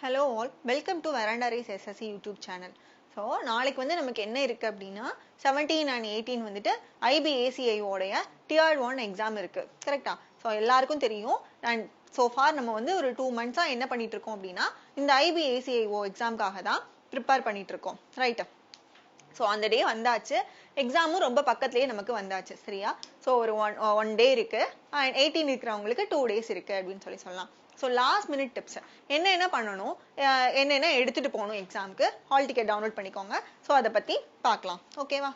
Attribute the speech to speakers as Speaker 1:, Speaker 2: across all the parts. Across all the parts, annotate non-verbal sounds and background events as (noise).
Speaker 1: Hello all welcome to Veranda race SSC YouTube channel so நாளைக்கு வந்து நமக்கு என்ன இருக்குது அப்படின்னா செவன்டீன் அண்ட் எயிட்டீன் வந்துட்டு ஐபிஏசிஐயோடைய டிஆர் ஒன் எக்ஸாம் இருக்குது கரெக்டா ஸோ எல்லாருக்கும் தெரியும். அண்ட் ஸோ ஃபார் நம்ம வந்து ஒரு டூ மந்த்ஸாக என்ன பண்ணிட்டு இருக்கோம் அப்படின்னா இந்த ஐபிஏசிஐஓ எக்ஸாம்க்காக தான் ப்ரிப்பேர் பண்ணிட்டு இருக்கோம் ரைட்டு ஸோ அந்த டே வந்தாச்சு. எக்ஸாமும் ரொம்ப பக்கத்துலேயே நமக்கு வந்தாச்சு. சரியா? ஸோ ஒரு ஒன் ஒன் டே இருக்கு. அண்ட் எயிட்டீன் இருக்கிறவங்களுக்கு டூ டேஸ் இருக்கு அப்படின்னு சொல்லி சொல்லலாம். ஸோ லாஸ்ட் மினிட் டிப்ஸ் என்ன என்ன பண்ணணும்? என்னென்ன எடுத்துட்டு போகணும் எக்ஸாமுக்கு ஹால் டிக்கெட் டவுன்லோட் பண்ணிக்கோங்க. ஸோ அதை பற்றி பார்க்கலாம் ஓகேவா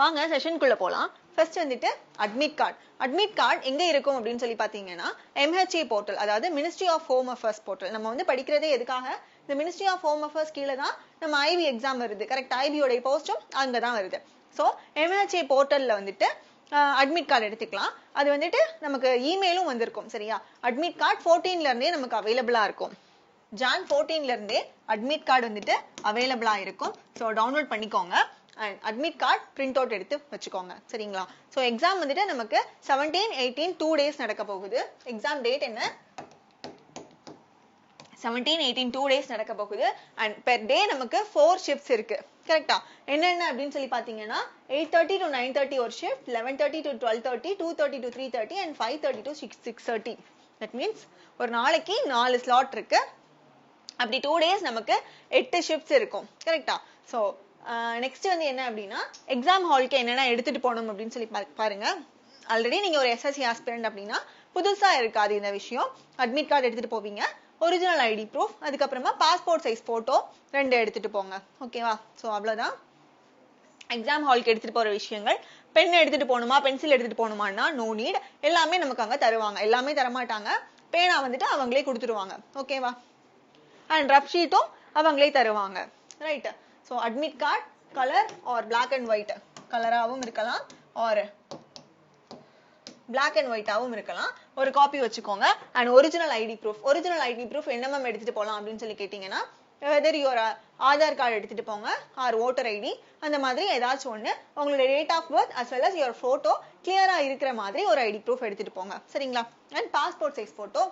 Speaker 1: வாங்க செஷனுக்குள்ளே போகலாம் ஃபர்ஸ்ட் வந்துட்டு அட்மிட் கார்டு அட்மிட் கார்டு எங்கே இருக்கும் அப்படின்னு சொல்லி பார்த்தீங்கன்னா எம்ஹெச்ஏ போர்ட்டல் அதாவது ministry of home affairs portal நம்ம வந்து படிக்கிறதே எதுக்காக? இந்த மினிஸ்ட்ரி ஆஃப் ஹோம் அஃபேர்ஸ் கீழே தான் நம்ம ஐபி எக்ஸாம் வருது. கரெக்ட் ஐபியோடைய போஸ்டும் அங்கே தான் வருது. ஸோ எம்ஹெச்ஏ போர்ட்டலில் வந்துட்டு அட்மிட் கார்டு எடுத்துக்கலாம். அது வந்துட்டு நமக்கு இமெயிலும் வந்திருக்கும் சரியா? அட்மிட் கார்டு ஃபோர்டீன்ல இருந்தே நமக்கு அவைலபிளா இருக்கும். ஜான் ஃபோர்டீன்ல இருந்தே அட்மிட் கார்டு வந்துட்டு அவைலபிளா இருக்கும். ஸோ டவுன்லோட் பண்ணிக்கோங்க. And admit card print out எடுத்து வச்சுக்கோங்க சரிங்களா? ஸோ எக்ஸாம் வந்துட்டு நமக்கு செவன்டீன் எயிட்டீன் டூ டேஸ் நடக்க போகுது. எக்ஸாம் டேட் என்ன? செவன்டீன் எயிட்டீன் டூ டேஸ் நடக்க போகுது. அண்ட் பெர் டே நமக்கு ஃபோர் ஷிஃப்ட்ஸ் இருக்குது கரெக்டா என்னென்ன அப்படின்னு சொல்லி பார்த்தீங்கன்னா eight thirty to nine thirty ஒரு shift eleven thirty to twelve thirty two thirty to three thirty and five thirty to six six thirty that means ஒரு நாளைக்கு நாலு ஸ்லாட் இருக்கு. அப்படி டூ டேஸ் நமக்கு எட்டு ஷிஃப்ட்ஸ் இருக்கும். கரெக்டா ஸோ நெக்ஸ்ட் வந்து என்ன அப்படின்னா எக்ஸாம் ஹாலுக்கு என்னென்ன எடுத்துட்டு போகணும் அப்படின்னு சொல்லி பாருங்க. ஆல்ரெடி நீங்க ஒரு எஸ்எஸ்சி ஆஸ்பிரண்ட் அப்படின்னா புதுசா இருக்காது இந்த விஷயம். அட்மிட் கார்டு எடுத்துட்டு போவீங்க. ஒரிஜினல் ஐடி ப்ரூஃப் அதுக்கப்புறமா பாஸ்போர்ட் சைஸ் ஃபோட்டோ ரெண்டு எடுத்துட்டு போங்க. ஓகேவா ஸோ அவ்வளோதான் எக்ஸாம் ஹாலுக்கு எடுத்துட்டு போற விஷயங்கள். பென் எடுத்துட்டு போகணுமா? பென்சில் எடுத்துட்டு போகணுமான்னா நோ நீட் எல்லாமே நமக்கு அங்கே தருவாங்க. எல்லாமே தரமாட்டாங்க. பேனா வந்துட்டு அவங்களே கொடுத்துருவாங்க. ஓகேவா அண்ட் ரஃப் ஷீட்டும் அவங்களே தருவாங்க. Right so admit card colour or black and white கலராகவும் இருக்கலாம். ஆர் பிளாக் அண்ட் ஒயிட்டாகவும் இருக்கலாம். ஒரு காப்பி வச்சுக்கோங்க. And original ID proof original ID proof என்ன மேம் எடுத்துட்டு போகலாம் அப்படின்னு சொல்லி கேட்டிங்கன்னா வெதர் யுவர் ஆதார் கார்டு எடுத்துட்டு போங்க ஆர் ஓட்டர் ஐடி அந்த மாதிரி ஏதாச்சும் ஒன்று உங்களுடைய date of birth as well as your photo கிளியராக இருக்கிற மாதிரி ஒரு ஐடி ப்ரூஃப் எடுத்துட்டு போங்க. சரிங்களா? அண்ட் பாஸ்போர்ட் சைஸ் ஃபோட்டோ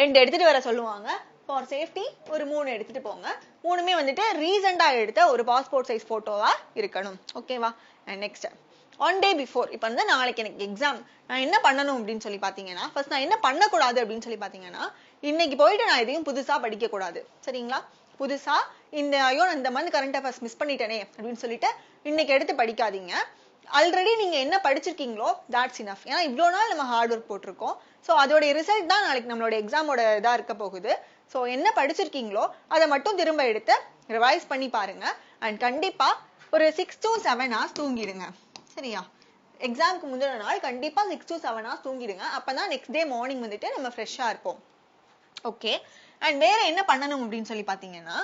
Speaker 1: ரெண்டு எடுத்துட்டு வர சொல்லுவாங்க. ஃபார் சேஃப்டி ஒரு மூணு எடுத்துட்டு போங்க. மூணுமே வந்துட்டு ரீசெண்டாக எடுத்த ஒரு பாஸ்போர்ட் சைஸ் ஃபோட்டோவாக இருக்கணும். ஓகேவா and next one day before இப்போ வந்து நாளைக்கு எனக்கு எக்ஸாம் நான் என்ன பண்ணணும் அப்படின்னு சொல்லி பார்த்தீங்கன்னா ஃபர்ஸ்ட் நான் என்ன பண்ணக்கூடாது அப்படின்னு சொல்லி பார்த்தீங்கன்னா இன்னைக்கு போயிட்டு நான் எதையும் புதுசாக படிக்கக்கூடாது. சரிங்களா? புதுசாக இந்த ஐயோ நான் இந்த மந்த் கரண்ட் அஃபேர்ஸ் மிஸ் பண்ணிட்டேனே அப்படின்னு சொல்லிட்டு இன்னைக்கு எடுத்து படிக்காதீங்க. ஆல்ரெடி நீங்கள் என்ன படிச்சிருக்கீங்களோ தாட்ஸ் இனஃப் ஏன்னா இவ்வளோ நாள் நம்ம ஹார்ட் ஒர்க் போட்டிருக்கோம். ஸோ அதோடைய ரிசல்ட் தான் நாளைக்கு நம்மளோட எக்ஸாமோட இதாக இருக்க போகுது. ஸோ என்ன படிச்சிருக்கீங்களோ அதை மட்டும் திரும்ப எடுத்து ரிவைஸ் பண்ணி பாருங்க. அண்ட் கண்டிப்பாக ஒரு சிக்ஸ் டு செவன் ஹவர்ஸ் தூங்கிடுங்க. சரியா எக்ஸாம்க்கு முந்தின நாள் கண்டிப்பாக சிக்ஸ் டு செவன் ஹவர்ஸ் தூங்கிடுங்க. அப்பதான் நெக்ஸ்ட் டே மார்னிங் வந்துட்டு நம்ம ஃப்ரெஷ்ஷாக இருப்போம். ஓகே அண்ட் வேற என்ன பண்ணணும் அப்படின்னு சொல்லி பார்த்தீங்கன்னா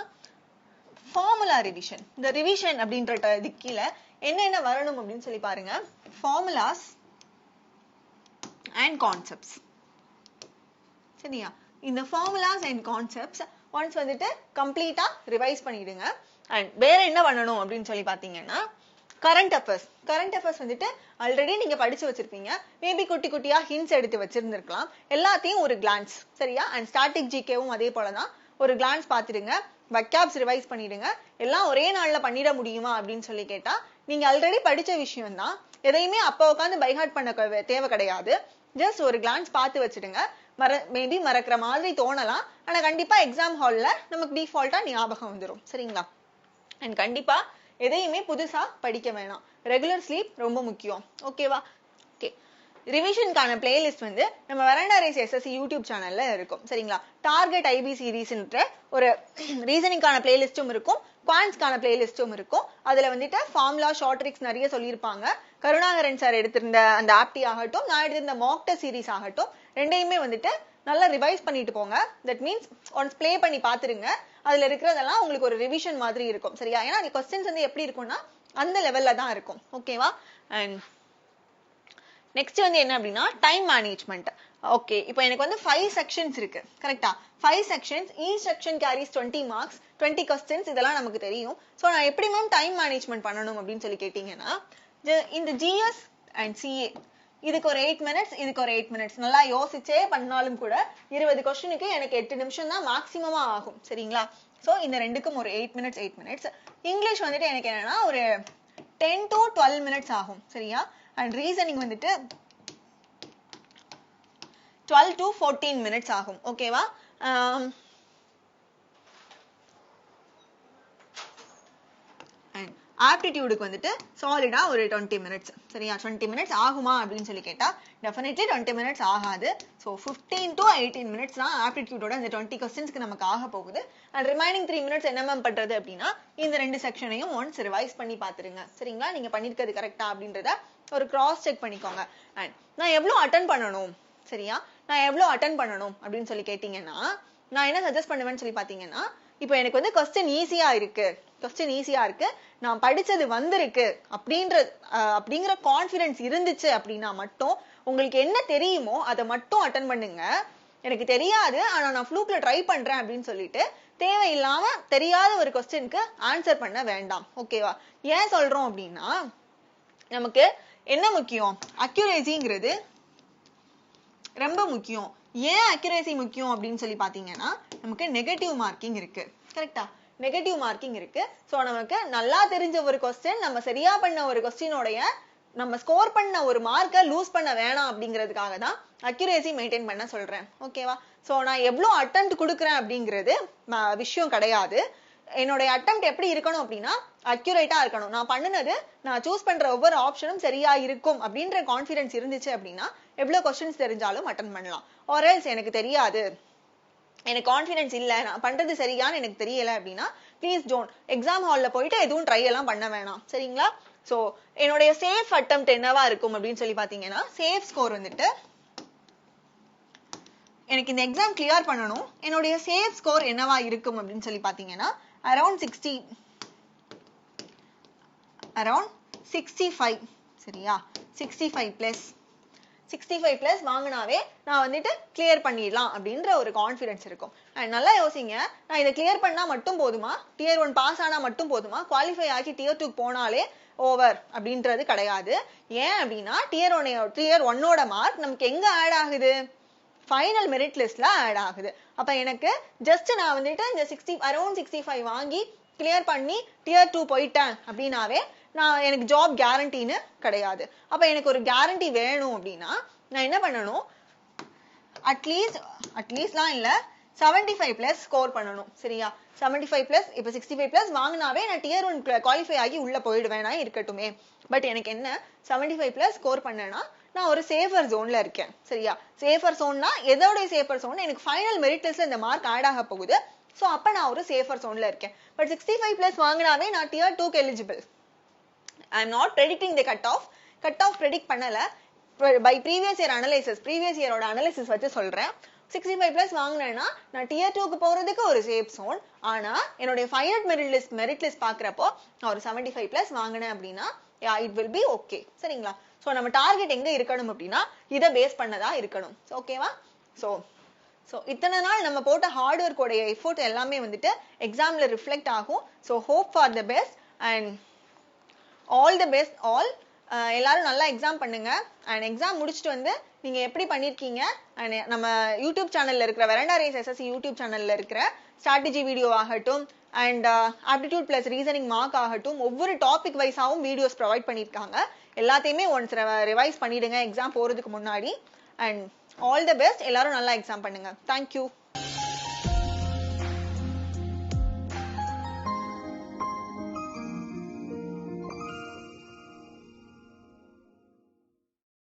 Speaker 1: ஃபார்முலா ரிவிஷன் இந்த ரிவிஷன் அப்படின்ற கீழே என்னென்ன வரணும் அப்படின்னு சொல்லி பாருங்க. ஃபார்முலாஸ் அண்ட் கான்செப்ட்ஸ் சரியா? இந்த ஃபார்முலாஸ் அண்ட் கான்செப்ட்ஸ் ஒன்ஸ் வந்துட்டு கம்ப்ளீட்டாக ரிவைஸ் பண்ணிடுங்க. அண்ட் வேற என்ன பண்ணணும் அப்படின்னு சொல்லி பார்த்தீங்கன்னா கரண்ட் அஃபேர்ஸ் கரண்ட் அஃபேர்ஸ் வந்துட்டு ஆல்ரெடி நீங்க படிச்சு வச்சிருப்பீங்க. மேபி குட்டி குட்டியா ஹிண்ட்ஸ் எடுத்து வச்சிருந்திருக்கலாம். எல்லாத்தையும் ஒரு கிளான்ஸ் சரியா? அண்ட் ஸ்டாட்டிக் ஜிகேவும் அதே போலதான். ஒரு கிளான்ஸ் பார்த்துடுங்க. வக்காப்ஸ் ரிவைஸ் பண்ணிடுங்க. எல்லாம் ஒரே நாள்ல பண்ணிட முடியுமா அப்படின்னு சொல்லி கேட்டா நீங்க ஆல்ரெடி படிச்ச விஷயம் தான் எதையுமே அப்போ உட்காந்து பைஹார்ட் பண்ண தேவை கிடையாது. ஜஸ்ட் ஒரு கிளான்ஸ் பார்த்து வச்சிடுங்க. மற மேபி மறக்கிற மாதிரி தோணலாம். ஆனா கண்டிப்பா எக்ஸாம் ஹால்ல நமக்கு டிஃபால்ட்டா ஞாபகம் வந்துரும். சரிங்களா? அண்ட் கண்டிப்பா எதையுமே புதுசா படிக்க வேணாம். ரெகுலர் ஸ்லீப் ரொம்ப முக்கியம். ஓகேவா ஓகே ரிவிஷனுக்கான பிளேலிஸ்ட் வந்து நம்ம வெரண்டா ரேஸ் எஸ்எஸ்சி யூடியூப் சேனல்ல இருக்கும். சரிங்களா? டார்கெட் ஐபி சீரீஸ்ன்ற ஒரு (clears throat) ரீசனிங்கான பிளேலிஸ்டும் இருக்கும். குவான்ஸ்க்கான பிளேலிஸ்டும் இருக்கும். அதுல வந்துட்டு ஃபார்முலா ஷார்ட் ட்ரிக்ஸ் நிறைய சொல்லியிருப்பாங்க. கருணாகரன் சார் எடுத்திருந்த அந்த ஆப்டி ஆகட்டும் நான் எடுத்திருந்த மாக்ட சீரிஸ் ஆகட்டும் ரெண்டையுமே வந்துட்டு நல்லா ரிவைஸ் பண்ணிட்டு போங்க. தட் மீன்ஸ் ஒன்ஸ் ப்ளே பண்ணி பாத்துருங்க அதுல இருக்கிறதெல்லாம் உங்களுக்கு ஒரு ரிவிஷன் மாதிரி இருக்கும். சரியா? ஏன்னா அந்த கொஸ்டின்ஸ் வந்து எப்படி இருக்கும்னா அந்த லெவல்ல தான் இருக்கும். ஓகேவா அண்ட் நெக்ஸ்ட் வந்து என்ன அப்படின்னா டைம் மேனேஜ்மெண்ட் ஓகே இப்போ எனக்கு வந்து ஃபைவ் செக்ஷன்ஸ் இருக்கு. கரெக்டா five sections each section carries twenty marks twenty questions இதெல்லாம் நமக்கு தெரியும். ஸோ நான் எப்படி மேம் டைம் மேனேஜ்மெண்ட் பண்ணணும் அப்படின்னு சொல்லி கேட்டீங்கன்னா இந்த ஜிஎஸ் அண்ட் சிஏ இதுக்கு ஒரு எயிட் மினிட்ஸ் இதுக்கு ஒரு எயிட் மினிட்ஸ் நல்லா யோசிச்சே பண்ணாலும் கூட இருபது கொஸ்டினுக்கு எனக்கு எட்டு நிமிஷம் தான் மேக்ஸிமமா ஆகும். சரிங்களா? சோ இந்த ரெண்டுக்கும் ஒரு eight minutes eight minutes English வந்துட்டு எனக்கு என்னன்னா ஒரு டென் டு டுவெல் மினிட்ஸ் ஆகும். சரியா? அண்ட் ரீசனிங் வந்துட்டு டுவெல் டு ஃபோர்டீன் மினிட்ஸ் ஆகும். ஓகேவா அண்ட் ஆப்டிடியூடுக்கு வந்துட்டு சாலிடா ஒரு டுவெண்ட்டி மினிட்ஸ் சரியா? டுவெண்ட்டி மினிட்ஸ் ஆகுமா அப்படின்னு சொல்லி கேட்டா டெஃபினெட்லி டுவெண்ட்டி மினிட்ஸ் ஆகாது. So fifteen to eighteen minutes தான் ஆப்டிடியூடோட இந்த டுவெண்ட்டி கொஸ்டின்ஸ்க்கு நமக்கு ஆக போகுது. அண்ட் ரிமைனிங் த்ரீ மினிட்ஸ் என்ன மேம் பண்றது அப்படின்னா இந்த ரெண்டு செக்ஷனையும் ஒன்ஸ் ரிவைஸ் பண்ணி பார்த்துருங்க. சரிங்களா? நீங்க பண்ணிருக்கிறது கரெக்டா அப்படின்றத ஒரு கிராஸ் செக் பண்ணிக்கோங்க. அண்ட் நான் எவ்வளோ அட்டன் பண்ணணும்? சரியா? நான் எவ்வளோ அட்டன் பண்ணணும் அப்படின்னு சொல்லி கேட்டீங்கன்னா நான் என்ன சஜஸ்ட் பண்ணுவேன்னு சொல்லி பார்த்தீங்கன்னா இப்போ எனக்கு வந்து கொஸ்டின் ஈஸியா இருக்கு. கொஸ்டின் ஈஸியா இருக்கு. நான் படிச்சது வந்திருக்கு. அப்படின்ற அப்படிங்கிற கான்ஃபிடன்ஸ் இருந்துச்சு அப்படின்னா மட்டும் உங்களுக்கு என்ன தெரியுமோ அதை மட்டும் அட்டன் பண்ணுங்க. எனக்கு தெரியாது ஆனா நான் ஃப்ளூக்ல ட்ரை பண்றேன் அப்படின்னு சொல்லிட்டு தேவையில்லாம தெரியாத ஒரு கொஸ்டினுக்கு ஆன்சர் பண்ண வேண்டாம். ஓகேவா ஏன் சொல்றோம் அப்படின்னா நமக்கு என்ன முக்கியம்? அக்யூரேசிங்கிறது ரொம்ப முக்கியம். ஏன் அக்யூரேசி முக்கியம் அப்படின்னு சொல்லி பாத்தீங்கன்னா நமக்கு நெகட்டிவ் மார்க்கிங் இருக்கு. கரெக்டா நெகட்டிவ் மார்க்கிங் இருக்கு. ஸோ நமக்கு நல்லா தெரிஞ்ச ஒரு கொஸ்டின் நம்ம சரியா பண்ண ஒரு கொஸ்டினோடைய நம்ம ஸ்கோர் பண்ண ஒரு மார்க்கை லூஸ் பண்ண வேணாம் அப்படிங்கிறதுக்காக தான் அக்யூரேசி மெயின்டைன் பண்ண சொல்றேன். ஓகேவா சோ நான் எவ்வளோ அட்டம் கொடுக்குறேன் அப்படிங்கிறது ம- விஷயம் கிடையாது. என்னுடைய அட்டெம்ட் எப்படி இருக்கணும் அப்படின்னா அக்யூரேட்டா இருக்கணும். நான் பண்ணுனது நான் சூஸ் பண்ற ஒவ்வொரு ஆப்ஷனும் சரியா இருக்கும் அப்படின்ற கான்ஃபிடன்ஸ் இருந்துச்சு அப்படின்னா எவ்வளோ கொஸ்டின்ஸ் தெரிஞ்சாலும் அட்டன் பண்ணலாம். ஆர்எல்ஸ் எனக்கு தெரியாது. எனக்கு கான்ஃபிடன்ஸ் இல்ல. நான் பண்றது சரியான்னு எனக்கு தெரியல அப்படின்னா ப்ளீஸ் டோன்ட் எக்ஸாம் ஹாலில் போயிட்டு எதுவும் ட்ரை எல்லாம் பண்ண வேணாம். சரிங்களா? சோ என்னுடைய சேஃப் அட்டெம்ட் என்னவா இருக்கும் அப்படின்னு சொல்லி பாத்தீங்கன்னா சேஃப் ஸ்கோர் வந்துட்டு எனக்கு இந்த எக்ஸாம் கிளியர் பண்ணணும். என்னுடைய சேஃப் ஸ்கோர் என்னவா இருக்கும் அப்படின்னு சொல்லி பாத்தீங்கன்னா around sixty around sixty five சரியா? Sixty five plus sixty five plus வாங்கினாவே நான் வந்துட்டு கிளியர் பண்ணிடலாம் அப்படின்ற ஒரு கான்ஃபிடன்ஸ் இருக்கும். அண்ட் நல்லா யோசிங்க. நான் இதை கிளியர் பண்ணா மட்டும் போதுமா? டியர் ஒன் பாஸ் ஆனா மட்டும் போதுமா? குவாலிஃபை ஆகி டியர் டூ போனாலே ஓவர் அப்படின்றது கிடையாது. ஏன் அப்படின்னா டியர் ஒன் டியர் ஒன்னோட மார்க் நமக்கு எங்க ஆட் ஆகுது? ஃபைனல் மெரிட் லிஸ்ட்ல ஆட் ஆகுது. அப்ப எனக்கு ஜஸ்ட் நான் வந்துட்டு இந்த சிக்ஸ்டி அரௌண்ட் சிக்ஸ்டி ஃபைவ் வாங்கி கிளியர் பண்ணி டியர் டூ போயிட்டேன் அப்படின்னாவே நான் எனக்கு ஜாப் கேரண்டின்னு கிடையாது. அப்ப எனக்கு ஒரு கேரண்டி வேணும் அப்படின்னா நான் என்ன பண்ணணும்? அட்லீஸ்ட் அட்லீஸ்ட்லாம் இல்ல 75 ஃபைவ் பிளஸ் ஸ்கோர் பண்ணணும் சரியா? 75 ஃபைவ் பிளஸ் இப்போ சிக்ஸ்டி ஃபைவ் பிளஸ் வாங்கினாவே நான் டியர் ஒன் குவாலிஃபை ஆகி உள்ள போயிடுவேனா இருக்கட்டுமே. பட் எனக்கு என்ன? 75 ஃபைவ் பிளஸ் ஸ்கோர் பண்ணேன்னா நான் ஒரு சேஃபர் ஜோன்ல இருக்கேன் சரியா? சேஃபர் ஜோன்னா எதோடைய சேஃபர் ஜோன் எனக்கு ஃபைனல் மெரிட் லிஸ்ட்ல இந்த மார்க் ஆட் ஆக போகுது. ஸோ அப்போ நான் ஒரு சேஃபர் ஜோன்ல இருக்கேன். பட் சிக்ஸ்டி ஃபைவ் பிளஸ் வாங்கினாவே நான் டியர் டூக்கு eligible I am not predicting the cut off cut off predict பண்ணல by previous year analysis previous இயரோட analysis வச்சு சொல்றேன். சிக்ஸ்டி ஃபைவ் பிளஸ் வாங்கினேன்னா நான் டியர் டூக்கு போகிறதுக்கு ஒரு சேஃப் சோன் ஆனால் என்னுடைய final merit list merit list பார்க்குறப்போ நான் ஒரு செவன்டி ஃபைவ் பிளஸ் வாங்கினேன் அப்படின்னா இட் வில் பி ஓகே சரிங்களா? ஸோ நம்ம டார்கெட் எங்கே இருக்கணும் அப்படின்னா இதை பேஸ் பண்ணதா இருக்கணும். ஓகேவா ஸோ ஸோ இத்தனை நாள் நம்ம போட்ட ஹார்ட் ஒர்க்கோடைய எஃபோர்ட் எல்லாமே வந்துட்டு எக்ஸாமில் ரிஃப்ளெக்ட் ஆகும். So hope for the best and all the best all எல்லாரும் நல்லா எக்ஸாம் பண்ணுங்க. அண்ட் எக்ஸாம் முடிச்சுட்டு வந்து நீங்க எப்படி பண்ணிருக்கீங்க? அண்ட் நம்ம யூடியூப் சேனல்ல இருக்கிற வெரண்டா ரேஸ் எஸ்எஸ்சி யூடியூப் சேனல்ல இருக்கிற ஸ்ட்ராட்டஜி வீடியோ ஆகட்டும் and aptitude plus reasoning mark ஆகட்டும் ஒவ்வொரு டாபிக் வைஸாகவும் வீடியோஸ் ப்ரொவைட் பண்ணியிருக்காங்க எல்லாத்தையுமே ஒன்ஸ் ரிவைஸ் பண்ணிடுங்க எக்ஸாம் போகிறதுக்கு முன்னாடி. அண்ட் ஆல் த பெஸ்ட் எல்லாரும் நல்லா எக்ஸாம் பண்ணுங்க. தேங்க்யூ